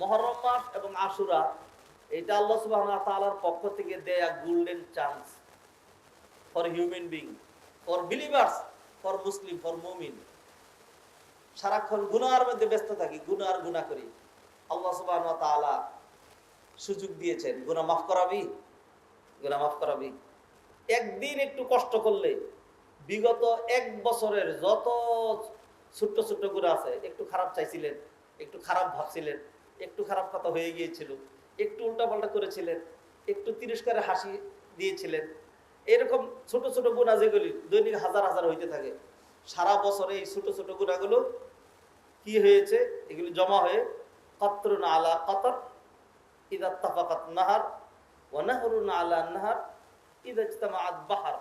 মহরম মাস এবং আশুরা, এটা আল্লাহ সুবাহ তাআলার পক্ষ থেকে দেয়া golden chance for human being for believers for Muslim for মুমিন সারাক্ষণ গুনার মধ্যে ব্যস্ত থাকি, গুনার গুনাহ করি। আল্লাহ সুবাহ তাআলা সুযোগ দিয়েছেন, গুনাহ মাফ করাবি? গুনাহ মাফ করাবি। একদিন একটু কষ্ট করলে, বিগত এক বছরের যত ছোট্ট ছোট্ট গুণা আছে, একটু খারাপ চাইছিলেন, একটু খারাপ ভাবছিলেন একটু খারাপ কথা হয়ে গিয়েছিল, একটু উল্টাপাল্টা করেছিলেন, একটু তিরস্কারে হাসি দিয়েছিলেন। এরকম ছোট ছোট গুণা যেগুলি দৈনিক হাজার হাজার হইতে থাকে। সারা বছরে এই ছোট ছোট গুণাগুলো কি হয়েছে? এগুলি জমা হয়ে, কতরুন আলা কতর, ইদা তাফাকাত নাহার ওয়ানাহরুন আলা নাহার, ইদা ইজতামাআত বাহার।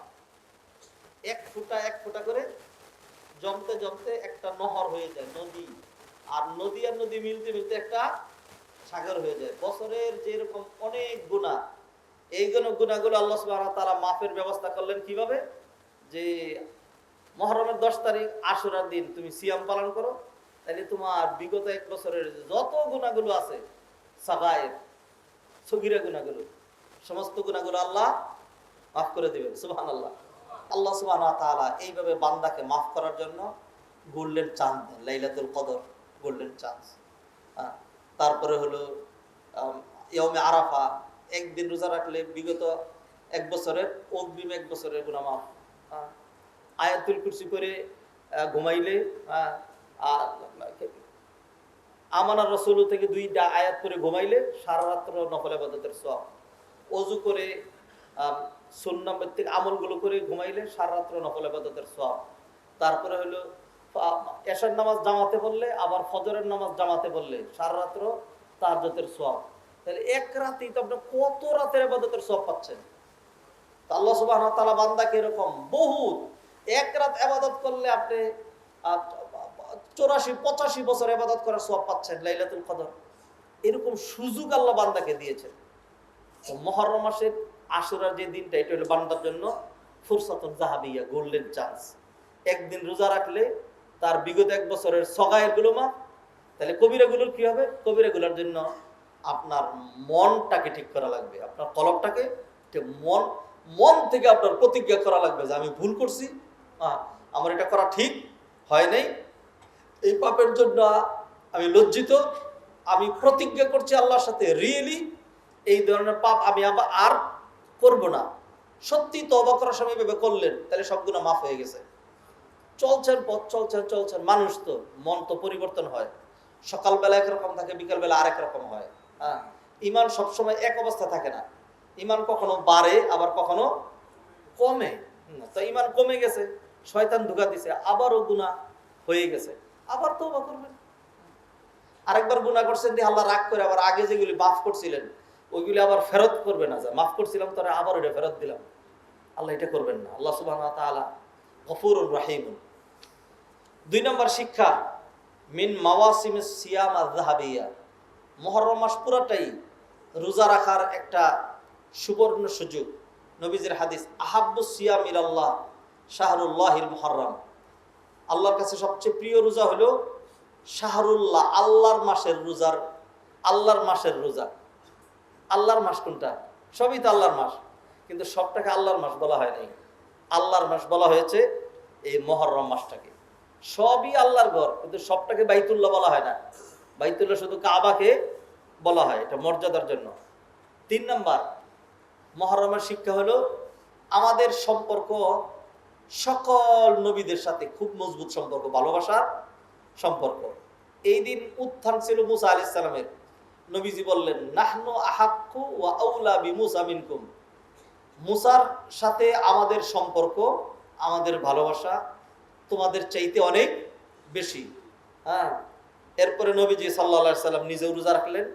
এক ফুটা এক ফুটা করে জমতে জমতে একটা নহর হয়ে যায়, নদী। আর নদী আর নদী মিলতে মিলতে একটা সাগর হয়ে যায়। বছরের যেরকম অনেক গুণা, এই গুণাগুলো আল্লাহ ওয়া তাআলা মাফের ব্যবস্থা করলেন কীভাবে? যে মহরমের দশ তারিখ আশুরার দিন তুমি সিয়াম পালন করো। তাহলে তোমার বিগত এক বছরের যত গুণাগুলো আছে সাগায়ের সগিরা গুণাগুলো, সমস্ত গুণাগুলো আল্লাহ মাফ করে দেবেন সুবহান আল্লাহ আল্লাহ সুবহান তাআলা এইভাবে বান্দাকে মাফ করার জন্য গোল্ডেন চান্স দেন লাইলাতুল কদর, গোল্ডেন চান্স তারপরে হলো ইয়মে আরাফা একদিন রোজা রাখলে বিগত এক বছরের অগ্রিম এক বছরের গুণা মাফ হ্যাঁ। আয়াতুল কুরসি করে ঘুমাইলে হ্যাঁ, আমানার রসুল থেকে দুইটা আয়াত করে ঘুমাইলে সারা রাত্র নফল আবাদতের সব অজু করে সুন্নাম থেকে আমলগুলো করে ঘুমাইলে সারা রাত্র নফল আবাদতের সব তারপরে হলো এশার নামাজ জামাতে পড়লে আবার ফজরের নামাজ জামাতে পড়লে সারা রাত্র সব তাহলে এক রাতেই তো আপনি কত রাতের আবাদতের সব পাচ্ছেন? আল্লাহ সুবহানাহু ওয়া তাআলা বান্দাকে এরকম? বহুত। এক রাত আবাদত করলে আপনি চৌরাশি, পঁচাশি বছর আবাদত করার সব পাচ্ছেন লাইলাতুল কদর। এরকম সুযোগ আল্লাহ বান্দাকে দিয়েছেন। তো মহরম মাসের আশুরার যে দিনটা, এটা হলো বান্দার জন্য ফুরসাতুন জাহাবিয়া, গোল্ডেন চান্স। একদিন রোজা রাখলে তার বিগত এক বছরের সগায়েরগুলো মা, তাহলে কবিরাগুলোর কি হবে? কবিরাগুলোর জন্য আপনার মনটাকে ঠিক করা লাগবে, আপনার কলমটাকে মন মন থেকে আপনার প্রতিজ্ঞা করা লাগবে যে আমি ভুল করছি আমার এটা করা ঠিক হয় নাই। এই পাপের জন্য আমি লজ্জিত, আমি প্রতিজ্ঞা করছি আল্লাহর সাথে রিয়েলি এই ধরনের পাপ আমি আবার আর করব না। সত্যি তবা করার সময় ভেবে করলেন, তাহলে সবগুলো মাফ হয়ে গেছে। চলছেন পথ চলছেন চলছেন। মানুষ তো, মন তো পরিবর্তন হয়। সকালবেলা একরকম থাকে, বিকালবেলা আরেক রকম হয়। হ্যাঁ? ইমান সবসময় এক অবস্থা থাকে না। ইমান কখনো বাড়ে, আবার কখনো কমে। তো ইমান কমে গেছে, শয়তান ধোকা দিছে, আবারও গুণা হয়ে গেছে। আবার তওবা করবেন আরেকবার গুণা করছেন দিয়ে আল্লাহ রাগ করে আবার আগে যেগুলি মাফ করছিলেন, ওইগুলি আবার ফেরত করবে না। যা মাফ করছিলাম, তারা আবার ওটা ফেরত দিলাম। আল্লাহ এটা করবেন না। আল্লাহ সুবাহ তাআলা গফুরুর রাহিমুন। দুই নম্বর শিক্ষা, মিন মাওয়াসিম সিয়াম আযহাবিয়া। মুহররম মাস পুরাটাই রোজা রাখার একটা সুবর্ণ সুযোগ। নবীজের হাদিস, আহাব্বু সিয়াম ইলাল্লাহ শাহরুল্লাহিল মুহররম। আল্লাহর কাছে সবচেয়ে প্রিয় রোজা হলো শাহরুল্লাহ, আল্লাহর মাসের রোজার, আল্লাহর মাসের রোজা। আল্লাহর মাস কোনটা? সবই তো আল্লাহর মাস, কিন্তু সবটাকে আল্লাহর মাস বলা হয় নাই। আল্লাহর মাস বলা হয়েছে এই মহরম মাসটাকে। সবই আল্লাহর ঘর, কিন্তু সবটাকে বাইতুল্লাহ বলা হয় না। বাইতুল্লাহ শুধু কাবাকে বলা হয়, এটা মর্যাদার জন্য। তিন নাম্বার, মহরমের শিক্ষা হলো আমাদের সম্পর্ক, সকল নবীদের সাথে খুব মজবুত সম্পর্ক ভালোবাসার সম্পর্ক। এই দিন উত্থান ছিল মুসা আলি সালামের। নবীজি বললেন, নাহনু আহাক্কু ওয়া আউলা বি মুসা মিনকুম। মুসার সাথে আমাদের সম্পর্ক, আমাদের ভালোবাসা তোমাদের চাইতে অনেক বেশি। হ্যাঁ। এরপরে নবীজি সাল্লা সাল্লাম নিজেও রোজা রাখলেন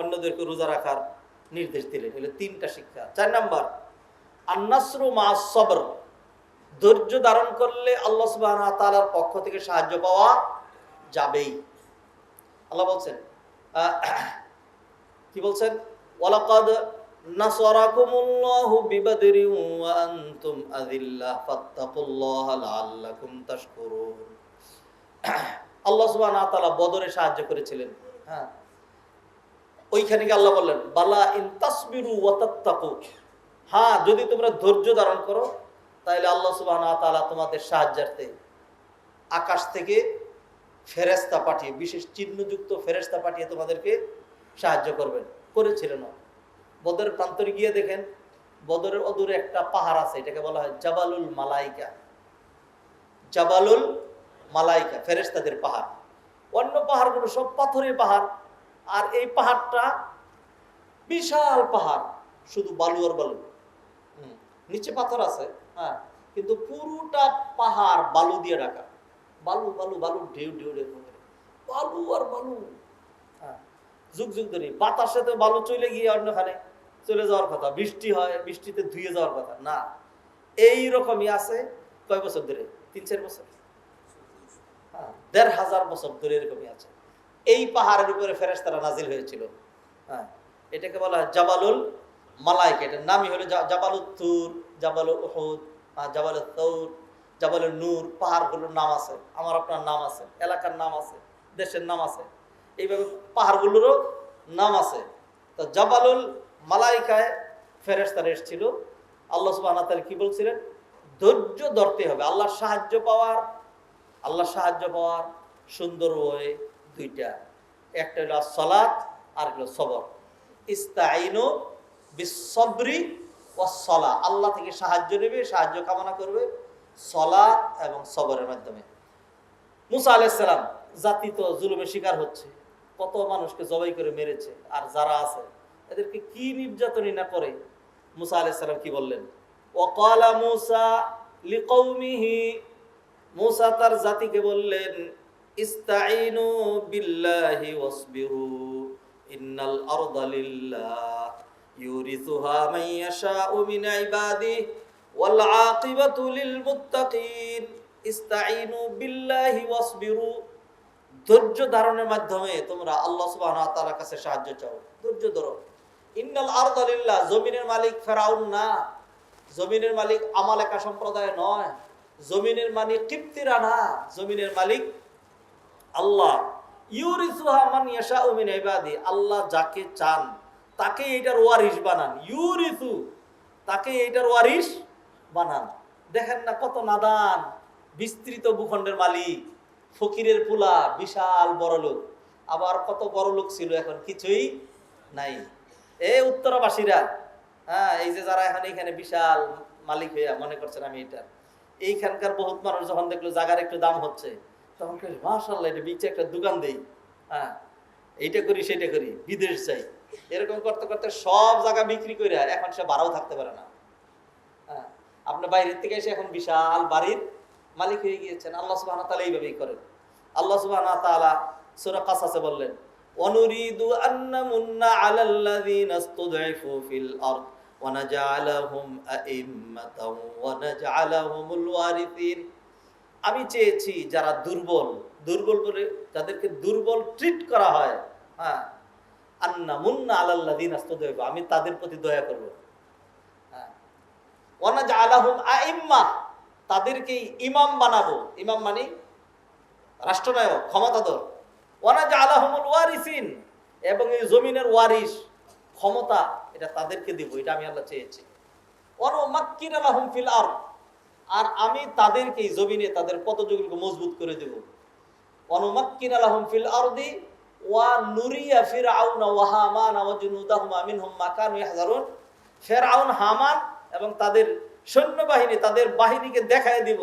অন্যদেরকে রোজা রাখার নির্দেশ দিলেন। এগুলো তিনটা শিক্ষা। চার নাম্বার আন্নাসরু মা সবর। ধৈর্য ধারণ করলে আল্লাহ সুবাহ তালার পক্ষ থেকে সাহায্য পাওয়া যাবেই। আল্লাহ বলছেন কি বলছেন? ওয়ালাকাদ আল্লাহ বদরে সাহায্য করেছিলেন। হ্যাঁ। ওইখানে গিয়ে আল্লাহ বললেন, বালা ইন তাসবিরু হ্যাঁ যদি তোমরা ধৈর্য ধারণ করো তাহলে আল্লাহ সুবহানাহু ওয়া তাআলা তোমাদের সাহায্যার্থে আকাশ থেকে ফেরেস্তা পাঠিয়ে, বিশেষ চিহ্নযুক্ত ফেরেস্তা পাঠিয়ে তোমাদেরকে সাহায্য করবেন। করেছিলেন বদরের প্রান্তরে গিয়ে দেখেন, বদরের অদূরে একটা পাহাড় আছে, এটাকে বলা হয় জাবালুল মালাইকা। জাবালুল মালাইকা ফেরেস্তাদের পাহাড়। অন্য পাহাড়গুলো সব পাথরের পাহাড়, আর এই পাহাড়টা বিশাল পাহাড়, শুধু বালু আর বালু। নিচে পাথর আছে হ্যাঁ কিন্তু পুরোটা পাহাড় বালু দিয়ে ঢাকা। বালু বালু বালু ঢেউ ঢেউ ঢেউ। বালু আর বালু হ্যাঁ যুগ যুগ ধরে। বাতাসে তো বালু চলে গিয়ে অন্যখানে। চলে যাওয়ার কথা বৃষ্টি হয় বৃষ্টিতে ধুয়ে যাওয়ার কথা। না এই রকমই আছে কয় বছর ধরে? তিন চার বছর? হ্যাঁ, দেড় হাজার বছর ধরে এরকমই আছে। এই পাহাড়ের উপরে ফেরেশতারা নাজিল হয়েছিল। হ্যাঁ এটাকে বলা হয় জাবালুল মালাইকা। এটার নামই হলো জা- জাবালুল তুর জাবালুল উহুদ আহ, জাবালুল তৌর জাবালুল নূর পাহাড়গুলোর নাম আছে। আমার আপনার নাম আছে এলাকার নাম আছে দেশের নাম আছে। এইভাবে পাহাড়গুলোরও নাম আছে। তো জাবালুল মালাইকায় ফেরেশতারা এসেছিল। আল্লাহ ওয়া কি বলছিলেন? ধৈর্য ধরতে হবে। আল্লাহর সাহায্য পাওয়ার আল্লাহ সাহায্য পাওয়ার সুন্দর ওয়ে দুইটা। একটা হলো সলাৎ, আর হলো সবর। ইস্তাইনু বিসবরি ও সলা আল্লাহ থেকে সাহায্য নেবে, সাহায্য কামনা করবে সলা এবং সবরের মাধ্যমে। মুসা আলাইসালাম জাতি তো জুলুমের শিকার হচ্ছে। কত মানুষকে জবাই করে মেরেছে। আর যারা আছে এদেরকে কি নির্যাতনই না করে? মুসা আলাইসালাম কি বললেন? ওকালা মুসা লিকৌমিহি মুসা তার জাতিকে বললেন ইস্তাইনু বিল্লাহি ওয়াসবিরু ইন্নাল আরদা লিল্লাহ। ইউরিসুহা মান ইয়াশাউ মিন ইবাদিহি। ওয়াল আকিবাতু লিল মুত্তাকিন। ইস্তাইনু বিল্লাহি ওয়াসবিরু ধৈর্য ধারণের মাধ্যমে তোমরা আল্লাহ সুবহানাহু ওয়া তাআলার কাছে সাহায্য চাও। ধৈর্য ধরো। জমিনের মালিক ফেরাউন না। জমিনের মালিক সম্প্রদায় নয়। জমিনের মালিক জমিনের মালিক আল্লাহ। আল্লাহ যাকে চান, তাকে এটার ওয়ারিশ বানান। ইউরিসু, তাকে এটার ওয়ারিশ বানান। দেখেন না কত নাদান, বিস্তৃত ভূখণ্ডের মালিক, ফকিরের পুলা, বিশাল বড় লোক আবার কত বড় লোক ছিল এখন? কিছুই নাই। এ উত্তরাবাসীরা হ্যাঁ এই যে যারা এখন এখানে বিশাল মালিক হইয়া মনে করছেন আমি এটা, এইখানকার বহুত মানুষ যখন দেখল জায়গার একটু দাম হচ্ছে, তখন কই মাশাল্লাহ এটা বিচে একটা দোকান দেই। হ্যাঁ এইটা করি সেটা করি, বিদেশ যাই। এরকম করতে করতে সব জায়গা বিক্রি করে এখন সে বাড়াও থাকতে পারে না। হ্যাঁ আপনার বাইরের থেকে এসে এখন বিশাল বাড়ির মালিক হয়ে গিয়েছেন। আল্লাহ সুবাহ তালা এইভাবেই করেন। আল্লাহ সুবাহ তালা সুরা কাসাসে বললেন আন্না মুন্না আলাল্লাযীনা ইসতুদঈফু ফিল আরদ ওয়া নাজআলাহুম আইম্মাতাও ওয়া নাজআলাহুমুল ওয়ারিসিন আমি চেয়েছি যারা দুর্বল দুর্বল বলে যাদেরকে দুর্বল ট্রিট করা হয় হ্যাঁ আন্না মুন্না আলাল্লাযীনা ইসতুদঈফু আমি তাদের প্রতি দয়া করব। হ্যাঁ ওয়া নাজআলাহুম আইম্মা তাদেরকে ইমাম বানাবো। ইমাম মানে রাষ্ট্রনায়ক, ক্ষমতাধর। ওয়ানাজ আলাহমুল ওয়ারিসিন, এবং এই জমিনের ওয়ারিস ক্ষমতা এটা তাদেরকে দিব, এটা আমি আল্লাহ চেয়েছি। ওয়ানো মাক্কির আলাহম ফিল আর আর আমি তাদেরকে এই জমিনে তাদের পদযোগকে মজবুত করে দেব। অনুমাক্কিন আলাহম ফিল আরদি, ওয়া নুরিয়া ফিরআউনা ওয়া হামান ওয়া জুনুদাহুমা মিনহুম মা কানু ইয়াহজারুন। ফিরআউন, হামান, এবং তাদের সৈন্যবাহিনী তাদের বাহিনীকে দেখায় দিব।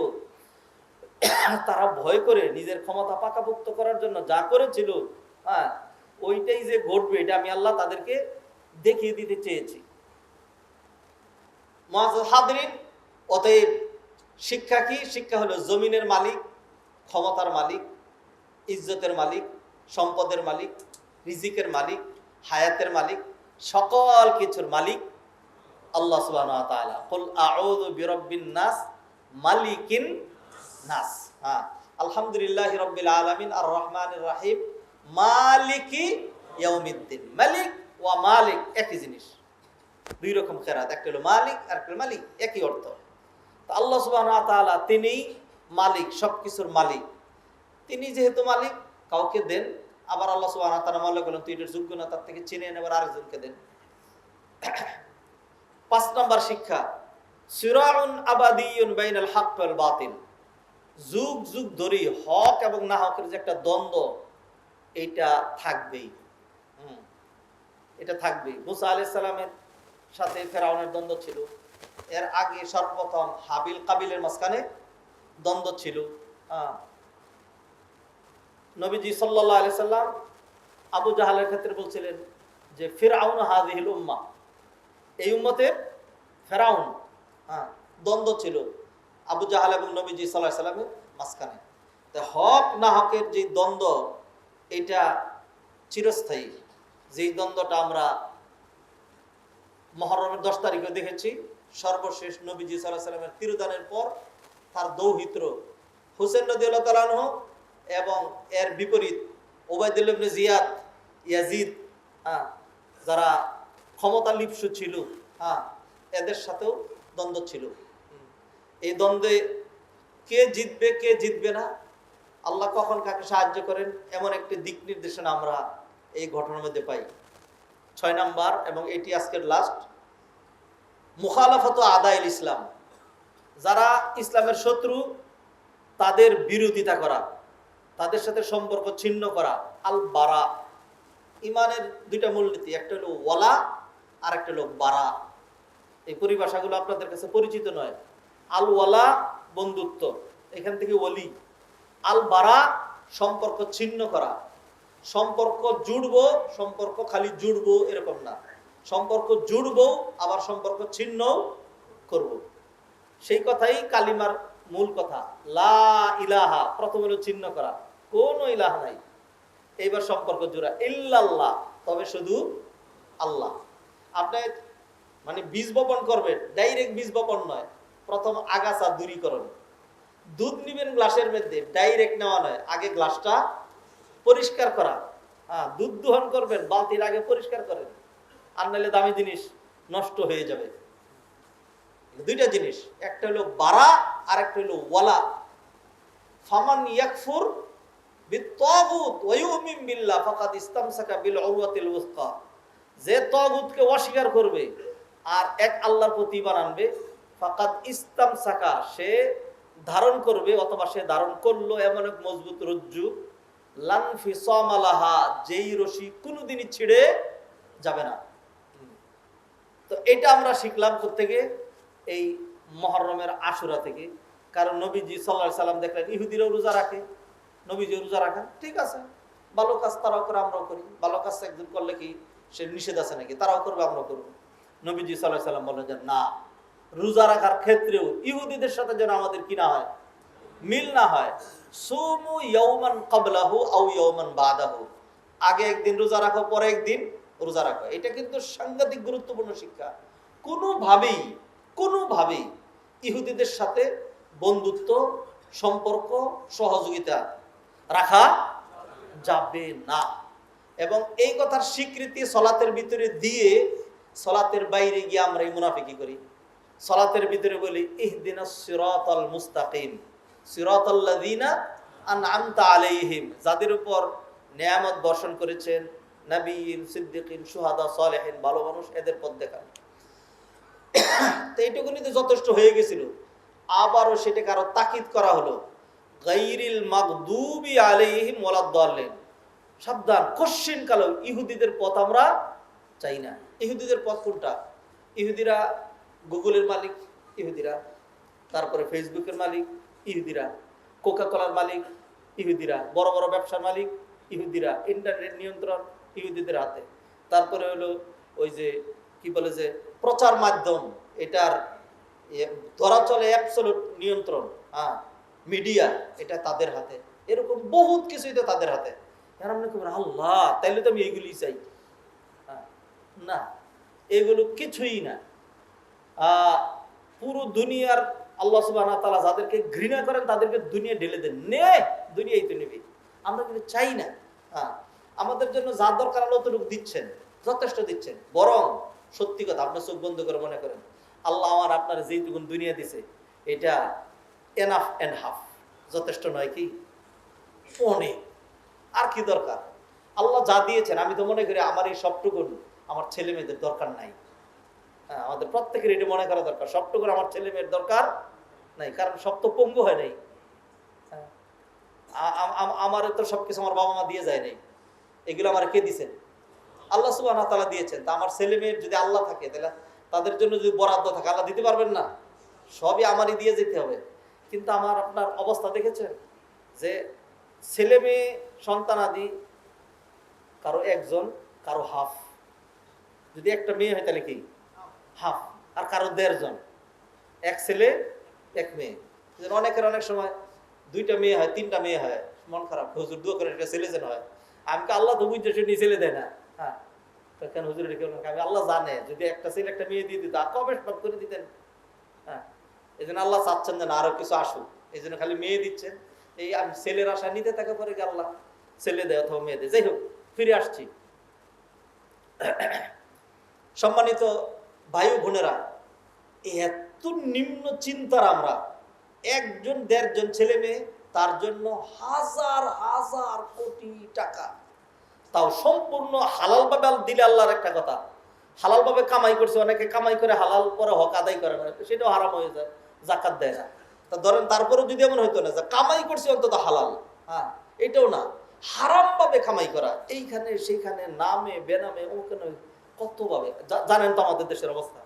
তারা ভয় করে নিজের ক্ষমতা পাকাপোক্ত করার জন্য যা করেছিল হ্যাঁ ওইটাই যে ঘটবে, এটা আমি আল্লাহ তাদেরকে দেখিয়ে দিতে চেয়েছি। অতএব শিক্ষা কি? শিক্ষা হলো জমিনের মালিক, ক্ষমতার মালিক, ইজ্জতের মালিক, সম্পদের মালিক, রিজিকের মালিক, হায়াতের মালিক, সকল কিছুর মালিক আল্লাহ বিরাব্বিন নাস মালিকিন নাস হ্যাঁ। আলহামদুলিল্লাহি আর রহমানির রহিম, মালিকি মালিক ওয়া মালিক একই জিনিস। দুই রকম খেরাত, একটা মালিক মালিক, একই অর্থ। তো আল্লাহ সুবহানাহু ওয়া তাআলা তিনিই মালিক মালিক। তিনি যেহেতু মালিক, কাউকে দেন, আবার আল্লাহ সুবাহ মনে করলেন তুই যোগ্য না, তার থেকে চিনে এনে আবার আরেকজনকে দেন। পাঁচ নম্বর শিক্ষা, সিরাউন আবাদিউন বাইনাল হক বাতিল। যুগ যুগ ধরে হক এবং না হকের যে একটা দ্বন্দ্ব, এটা থাকবেই। এটা থাকবেই। মুসা আলাইহিস সালামের সাথে ফেরাউনের দ্বন্দ্ব ছিল। এর আগে সর্বপ্রথম হাবিল কাবিলের মাঝখানে দ্বন্দ্ব ছিল। নবীজি সাল্লাল্লাহু আলাইহি সাল্লাম আবু জাহালের ক্ষেত্রে বলছিলেন যে ফিরআউন হাযিহিল উম্মা। এই উম্মতের ফেরাউন হ্যাঁ দ্বন্দ্ব ছিল। আবু জাহাল এবং নবীজি সাল্লাহ সাল্লামের মাঝখানে। তো হক না হকের যে দ্বন্দ্ব, এটা চিরস্থায়ী। যেই দ্বন্দ্বটা আমরা মহরমের দশ তারিখে দেখেছি, সর্বশেষ নবীজি সাল্লাহ সাল্লামের তিরুদানের পর তার দৌহিত্র হুসেন নদী আল্লাহ এবং এর বিপরীত ওবায়দুল ইবনে জিয়াদ, ইয়াজিদ হ্যাঁ যারা ক্ষমতা লিপ্সু ছিল হ্যাঁ এদের সাথেও দ্বন্দ্ব ছিল। এই দ্বন্দ্বে কে জিতবে কে জিতবে না, আল্লাহ কখন কাকে সাহায্য করেন, এমন একটি দিক নির্দেশনা আমরা এই ঘটনার মধ্যে পাই। ছয় নাম্বার, এবং এটি আজকের লাস্ট মুখালাফত আদাইল ইসলাম। যারা ইসলামের শত্রু, তাদের বিরোধিতা করা, তাদের সাথে সম্পর্ক ছিন্ন করা, আল বারা। ইমানের দুইটা মূলনীতি, একটা হলো ওয়ালা, আর একটা হলো বারা। এই পরিভাষাগুলো আপনাদের কাছে পরিচিত নয়। আল ওয়ালা বন্ধুত্ব। এখান থেকে ওলি। আল বারা সম্পর্ক ছিন্ন করা। সম্পর্ক জুড়বো, সম্পর্ক খালি জুড়বো এরকম না। সম্পর্ক জুড়বো, আবার সম্পর্ক ছিন্ন করব। সেই কথাই কালিমার মূল কথা। লা ইলাহা, প্রথম চিহ্ন করা। কোনো ইলাহা নাই। এইবার সম্পর্ক জোড়া। ইল্লাল্লাহ, তবে শুধু আল্লাহ। আপনি মানে বীজ বপন করবেন। ডাইরেক্ট বীজ বপন নয়। প্রথম আগাছা দূরীকরণ। দুধ নিবেন গ্লাসের মধ্যে ডাইরেক্ট নেওয়া নয়, আগে গ্লাসটা পরিষ্কার করা। হ্যাঁ দুধ দোহন করবেন, বালতির আগে পরিষ্কার করেন, আর নাহলে দামি জিনিস নষ্ট হয়ে যাবে। দুইটা জিনিস, একটা হলো বারা, আর একটা হলো ওয়ালা। ফামান ইয়াকফুর যে তাগুতকে অস্বীকার করবে, আর এক আল্লাহর প্রতি ঈমান আনবে ইসতামসাকা, সে ধারণ করবে অথবা সে ধারণ করল এমন এক মজবুত রজ্জু। লানফি সমালাহা যেই রশি কোনোদিনই ছিঁড়ে যাবে না। তো এটা আমরা শিখলাম থেকে এই মহরমের আশুরা থেকে। কারণ নবীজি সাল্লাহ সাল্লাম দেখলেন, ইহুদিরাও রোজা রাখে নবীজি রোজা রাখেন। ঠিক আছে, ভালো কাজ তারাও করে, আমরাও করি। ভালো কাজ একজন করলে কি সে নিষেধ আছে নাকি? তারাও করবে, আমরাও করব। নবীজি সাল্লাহ সাল্লাম বললেন যে, না। রোজা রাখার ক্ষেত্রেও ইহুদিদের সাথে যেন আমাদের কি না হয়, মিল না হয় আউ আগে একদিন রোজা রাখো, পরে একদিন রোজা রাখো। এটা কিন্তু সাংঘাতিক গুরুত্বপূর্ণ শিক্ষা। কোনোভাবেই কোনোভাবেই ইহুদিদের সাথে বন্ধুত্ব, সম্পর্ক, সহযোগিতা রাখা যাবে না। এবং এই কথার স্বীকৃতি সলাতের ভিতরে দিয়ে সলাতের বাইরে গিয়ে আমরা এই মুনাফিকি করি। সলাতের ভিতরে বলি ইহদিনা মুস্তাকিম। আনআমতা আলাইহিম। যাদের উপর নিয়ামত বর্ষণ করেছেন নবীন, সিদ্দিকিন সুহাদা সালেহিন, ভালো মানুষ, এদের পথ দেখান। তো এইটুকুনি তো যথেষ্ট হয়ে গেছিল। আবারও সেটাকে আরও তাকিদ করা হলো। গাইরিল মাগদুবি আলাইহিম ওয়ালাদ্দাল্লিন সাবধান, কশ্চিন কালো, ইহুদিদের পথ আমরা চাই না। ইহুদিদের পথ কোনটা? ইহুদিরা গুগলের মালিক ইহুদিরা তারপরে ফেসবুকের মালিক ইহুদিরা কোকা কলার মালিক ইহুদিরা বড় বড় ব্যবসার মালিক ইহুদিরা ইন্টারনেট নিয়ন্ত্রণ ইহুদিদের হাতে। তারপরে হলো ওই যে কি বলে যে প্রচার মাধ্যম এটার ধরা চলে অ্যাবসলুট নিয়ন্ত্রণ হ্যাঁ মিডিয়া এটা তাদের হাতে। এরকম বহুত কিছুই তো তাদের হাতে। আল্লাহ তাইলে তো আমি এইগুলি চাই। হ্যাঁ, না এগুলো কিছুই না। পুরো দুনিয়ার আল্লাহ সুবাহ তালা যাদেরকে ঘৃণা করেন, তাদেরকে দুনিয়া ঢেলে দেন। নে, দুনিয়াই তো নেবে। আমরা কিন্তু চাই না। হ্যাঁ আমাদের জন্য যা দরকার আল্লাহ ততটুকু দিচ্ছেন, যথেষ্ট দিচ্ছেন। বরং সত্যি কথা, আপনার চোখ বন্ধ করে মনে করেন, আল্লাহ আমার আপনার যেইটুকু দুনিয়া দিছে, এটা এনাফ এন্ড হাফ যথেষ্ট নয় কি? অনেক। আর কি দরকার? আল্লাহ যা দিয়েছেন, আমি তো মনে করি আমার এই সবটুকুন আমার ছেলে মেয়েদের দরকার নাই। হ্যাঁ, আমাদের প্রত্যেকের এটা মনে করা দরকার। সবটুকু আমার ছেলে মেয়ের দরকার নাই কারণ সব তো পঙ্গু হয় নাই। হ্যাঁ। আমার তো সবকিছু আমার বাবা মা দিয়ে যায় নাই। এগুলো আমার কে দিছেন আল্লাহ সুবাহ তালা দিয়েছেন। তা আমার ছেলে মেয়ের যদি আল্লাহ থাকে তাহলে তাদের জন্য যদি বরাদ্দ থাকে আল্লাহ দিতে পারবেন না? সবই আমারই দিয়ে যেতে হবে। কিন্তু আমার আপনার অবস্থা দেখেছেন? যে ছেলে মেয়ে সন্তানাদি কারও একজন কারও হাফ। যদি একটা মেয়ে হয় তাহলে কি? হাফ, আর কারও দেড়জন এক ছেলে, এক মেয়ে। অনেকের অনেক সময় দুইটা মেয়ে হয়, তিনটা মেয়ে হয়, মন খারাপ। হুজুর দু করে একটা ছেলে যেন হয়। আমি কি আল্লাহ তো বুঝতে শুনি ছেলে দেয় না? হ্যাঁ। কেন হুজুর আমি আল্লাহ জানে, যদি একটা ছেলে একটা মেয়ে দিয়ে দিত, আর কবে সব করে দিতেন? হ্যাঁ। এই জন্য আল্লাহ চাচ্ছেন যেন আরও কিছু আসুক। এই জন্য খালি মেয়ে দিচ্ছেন এই আমি ছেলের আশা নিতে থাকে পরে আল্লাহ ছেলে দেয় অথবা মেয়ে দেয়। যাই হোক, ফিরে আসছি। সম্মানিত ভাই বোনেরা, এত নিম্ন চিন্তার আমরা। একজন দেড়জন ছেলে মেয়ে, তার জন্য হাজার হাজার কোটি টাকা। তাও সম্পূর্ণ হালাল ভাবে দিলে আল্লাহর একটা কথা। হালাল ভাবে কামাই করছে, অনেকে কামাই করে হালাল পরে হক আদায় করে না, সেটাও হারাম হয়ে যায়, জাকাত দেয় না। তা ধরেন তারপরেও যদি এমন হইতো না যে কামাই করছে অন্তত হালাল হ্যাঁ এটাও না। হারাম ভাবে কামাই করা, এইখানে, সেইখানে, নামে, বেনামে ওখানে কত ভাবে? জানেন তো আমাদের দেশের অবস্থা।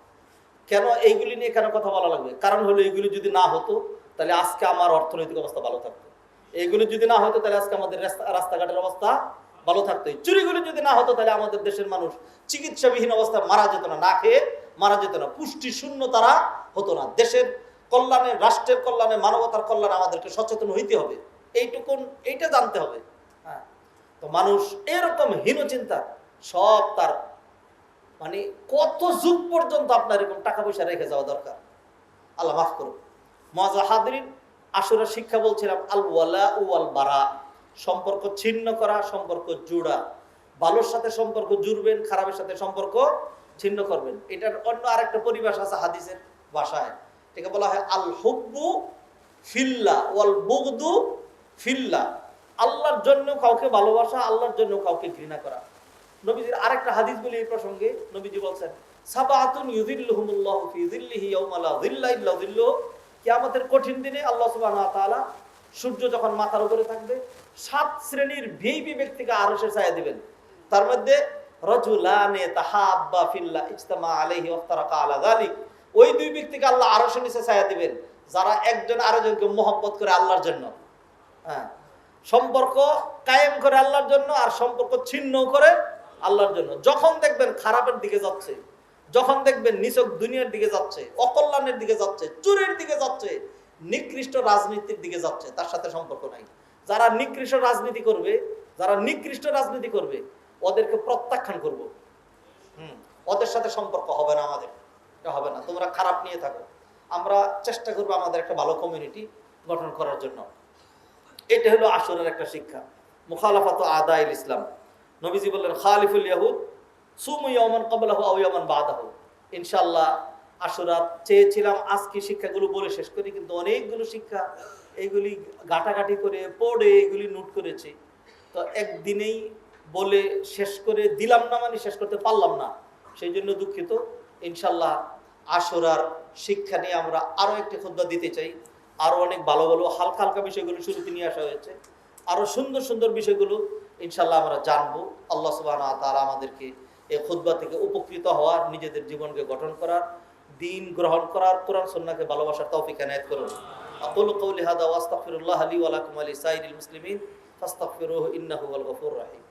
কেন এইগুলি নিয়ে কেন কথা বলা লাগবে? কারণ হলো এইগুলি যদি না হতো তাহলে আজকে আমার অর্থনৈতিক অবস্থা ভালো থাকতো। এইগুলি যদি না হতো তাহলে আজকে আমাদের রাস্তা- রাস্তাঘাটের অবস্থা ভালো থাকতো এই চুরিগুলি যদি না হতো তাহলে আমাদের দেশের মানুষ চিকিৎসাবিহীন অবস্থায় মারা যেত না না খেয়ে মারা যেত না। পুষ্টি শূন্য তারা হতো না। দেশের কল্যাণে রাষ্ট্রের কল্যাণে মানবতার কল্যাণে আমাদেরকে সচেতন হইতে হবে। এইটুকুন এইটা জানতে হবে। হ্যাঁ। তো মানুষ এরকম হীন চিন্তা সব তার মানে কত যুগ পর্যন্ত আপনার এরকম টাকা পয়সা রেখে যাওয়া দরকার? আল্লাহ মাফ করুন মজা হাদরিন আসলে শিক্ষা বলছিলাম আল ওয়ালা ও আল বারা, সম্পর্ক ছিন্ন করা, সম্পর্ক জোড়া। ভালোর সাথে সম্পর্ক জুড়বেন, খারাপের সাথে সম্পর্ক ছিন্ন করবেন। এটার অন্য আরেকটা পরিবেশ আছে হাদিসের ভাষায়। এটাকে বলা হয় আল হুব্বু ফিল্লা ওয়াল বুগদু ফিল্লা। আল্লাহর জন্য কাউকে ভালোবাসা, আল্লাহর জন্য কাউকে ঘৃণা করা। নবীজির আরেকটা হাদিস বলি এই প্রসঙ্গে। নবীজি বলছেন সাবাতুন ইউযিল্লুহুমুল্লাহু ফি যিল্লিহি ইয়াওমা লা যিল্লা ইল্লা যিল্লুহু কিয়ামতের কঠিন দিনে আল্লাহ সুবহানাহু ওয়া তাআলা সূর্য যখন মাথার উপরে থাকবে, সাত শ্রেণির ভিআইপি ব্যক্তিকে আরশে ছায়া দিবেন। তার মধ্যে রাজুলানে তাহাব্বা ফিল্লাহ ইজতামা আলাইহি ওয়াফতারাকা আলা যালিক। ওই দুই ব্যক্তিকে আল্লাহ আরশের নিচে ছায়া দিবেন, যারা একজন আরেকজনকে মহব্বত করে আল্লাহর জন্য। হ্যাঁ সম্পর্ক কায়েম করে আল্লাহর জন্য আর সম্পর্ক ছিন্ন করে আল্লাহর জন্য। যখন দেখবেন খারাপের দিকে যাচ্ছে, যখন দেখবেন নিচক দুনিয়ার দিকে যাচ্ছে, অকল্যাণের দিকে যাচ্ছে, চুরের দিকে যাচ্ছে, নিকৃষ্ট রাজনীতির দিকে যাচ্ছে, তার সাথে সম্পর্ক নাই। যারা নিকৃষ্ট রাজনীতি করবে, যারা নিকৃষ্ট রাজনীতি করবে, ওদেরকে প্রত্যাখ্যান করব। হুম, ওদের সাথে সম্পর্ক হবে না আমাদের। এটা হবে না। তোমরা খারাপ নিয়ে থাকো। আমরা চেষ্টা করব আমাদের একটা ভালো কমিউনিটি গঠন করার জন্য। এটা হলো আসরের একটা শিক্ষা। মুখালাফাত আদাইল ইসলাম। নবীজি বললেন, খালিফুল ইয়াহুদ, সুমু ইয়ামান কবলাহু আও ইয়ামান বাদাহু। ইনশাআল্লাহ আশুরা চেয়েছিলাম আজকে শিক্ষাগুলো বলে শেষ করি, কিন্তু অনেকগুলো শিক্ষা এইগুলি ঘাটাঘাটি করে পড়ে, এগুলি নোট করেছি। তো একদিনেই বলে শেষ করে দিলাম না মানে শেষ করতে পারলাম না। সেই জন্য দুঃখিত। ইনশাল্লাহ আশুরার শিক্ষা নিয়ে আমরা আরও একটি খুদ্া দিতে চাই। আরও অনেক ভালো ভালো হালকা হালকা বিষয়গুলো শুরুতে নিয়ে আসা হয়েছে। আরও সুন্দর সুন্দর বিষয়গুলো ইনশাল্লাহ আমরা জানব। আল্লাহ সুবাহ তারা আমাদেরকে এই খুদ্া থেকে উপকৃত হওয়ার, নিজেদের জীবনকে গঠন করার, দিন গ্রহণ করার, কোরআন সন্নাকে ভালোবাসার তৌফিক এনায়ত করুন। আকুল কৌলি হাদা আলী ওয়ালাকুম আলী সাইদুল মুসলিম লিসাইরিল মুসলিমিন, ফাস্তাগফিরুহু ইন্নাহু হুয়াল গফুরুর রহিম।